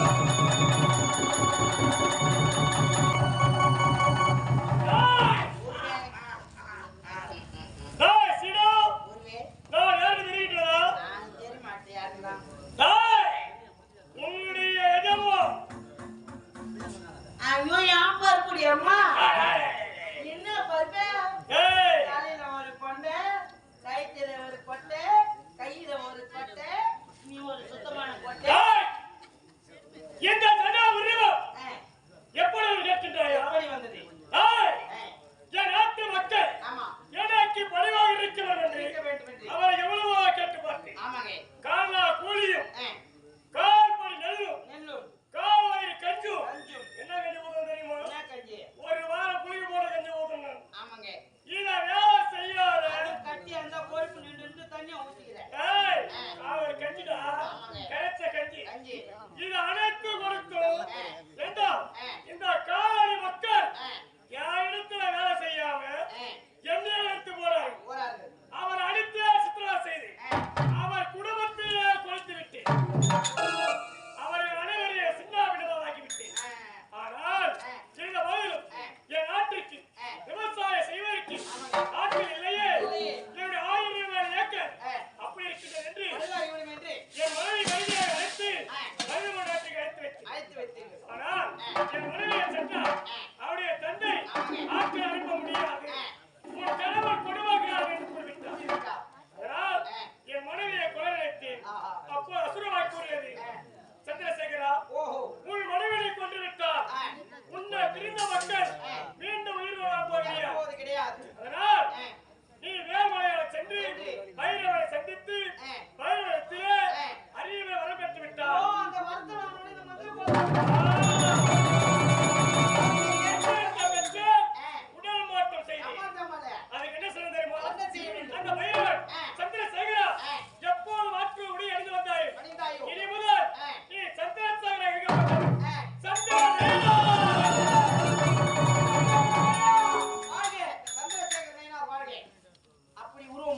Música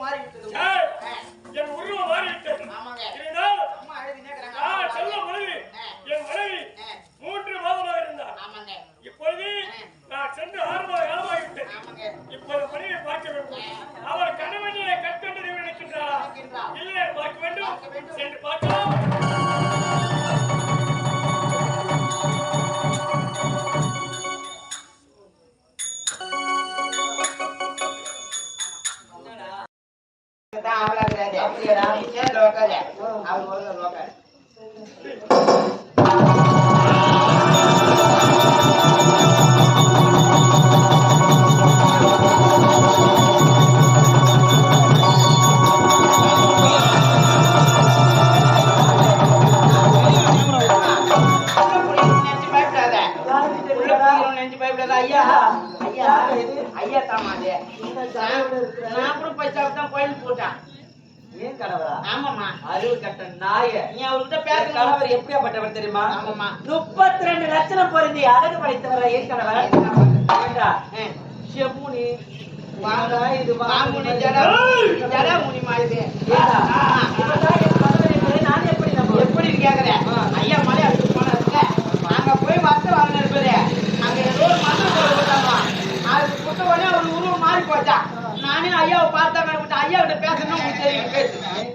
உருவம் என் உருவம் மாறி விட்டது அம்மா எழுதி செல்லும் மனைவி மூன்று மாதமாக இருந்தார். இப்பொழுது நான் சென்று ஆறு மாத இப்போது மனைவியை பார்க்க வேண்டும். அவர் கணவனிலே கற்கொண்டதை நினைக்கின்றாரா? இல்லை பார்க்க வேண்டும். சென்று பார்க்கலாம். ரோக்காரு அவர் ஒரு ரோக்காரு ஐயா ஐயா தாமா நான் கூட பைசாவுக்கு தான் கோயில் போட்டான். ஏன் கணவரா? ஆமாமா அறிவு கட்ட நாய. நீ அவர்கிட்ட பேச கணவர் எப்படியாப்பட்டவர் தெரியுமா? ஆமாமா முப்பத்தி ரெண்டு லட்சம் பொருந்தி அழகு படைத்தவர ஏன் கணவர்? செமுனி இது மாமுனி ஜடா. ஜடா முனி மாதிரி நான் எப்படி எப்படி கேக்குறேன் ஐயா மாதிரி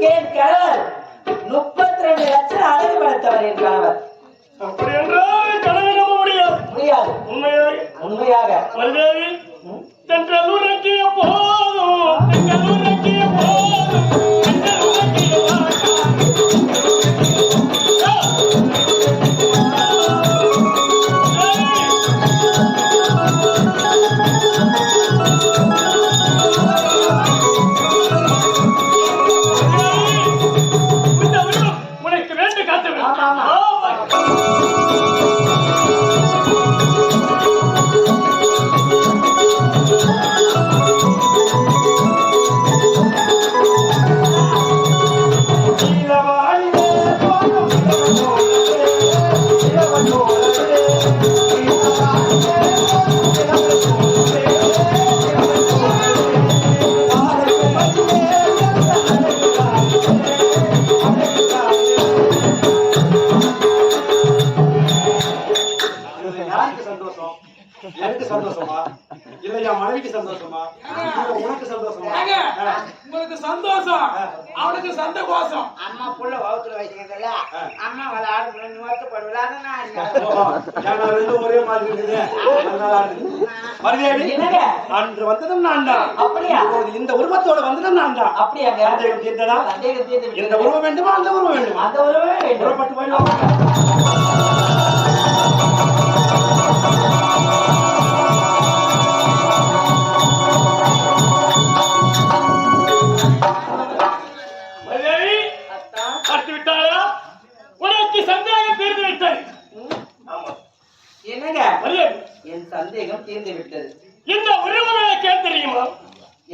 என் கணவர் முப்பத்தி ரெண்டு லட்சம் அழகு படைத்தவர் என் அப்படி என்றால் கனவை நம்ப முடியாது. முடியாது உண்மையாக. உண்மையாக போதும். அவனுக்கு சண்டை கோசம். அம்மா புள்ள வகுத்துல வச்சுக்கிறதுல அம்மா விளையாடு ரெண்டு வருத்தப்படுவில்ல அதை நான் ரெண்டும் ஒரே மாதிரி இருக்குது அன்று வந்ததும் நான் தான். அப்படியா? இந்த உருவத்தோட வந்ததும் நான் தான். தீர்ந்து இந்த. உருவம் வேண்டுமா அந்த உருவம் வேண்டுமா? அந்த உறவே வேண்டும்? புறப்பட்டு போயிடுவோம் மதுரை என் சந்தேகம் தீர்ந்து விட்டது. இந்த எனக்கு ஏன் தெரியுமா?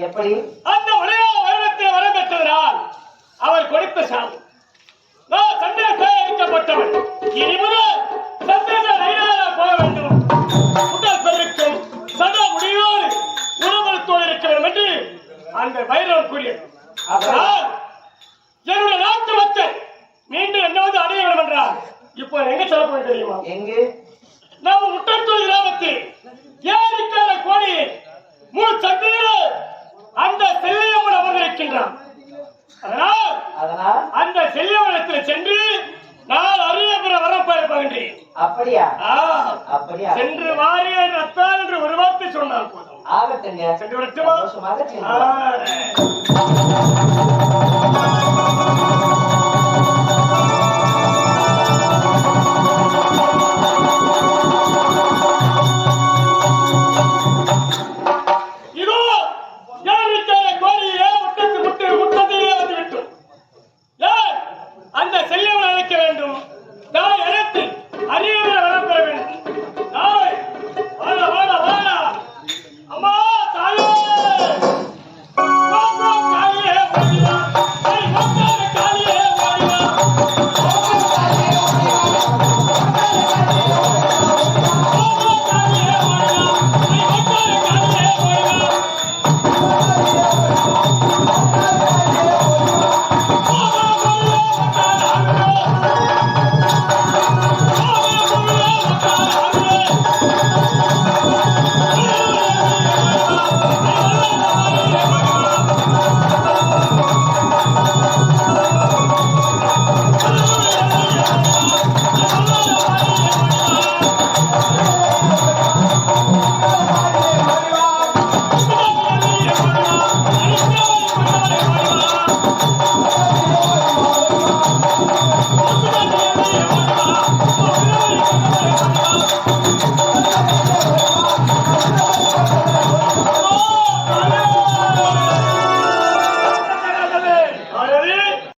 எப்படி? அந்த ஒரே வருடத்தில் வரம் பெற்றவரால் அவர் கொடுத்த சாமி நான் சந்தேகத்தால் இருக்கப்பட்டவன் இனி முதல் சந்தேக ரயிலாக போக வேண்டும். உடல் பெருக்கும் சதா முடிவோடு உணவளித்தோடு இருக்க வேண்டும் என்று அந்த வைரவன் கூறியது. அதனால் என்னுடைய நாட்டு மக்கள் மீண்டும் என்ன வந்து அடைய வேண்டும் என்றால் இப்போ எங்க செல்ல போய் தெரியுமா? எங்கு? நம்ம முட்டத்தூர் கிராமத்தில் ஏரிக்கால கோடி மூணு சந்தையில் அந்த செல்லியம்மன் அமர்ந்திருக்கின்றான். அதனால் அதனால் அந்த செல்லியம்மனத்தில் சென்று நான் அறியப்பெற வரப்போகின்றேன் அப்படியா? ஆ, அப்படியா? சென்று வாரிய ரத்தான் என்று ஒரு வார்த்தை சொன்னால் போதும். ஆகட்டுங்க. சென்று வரட்டுமா?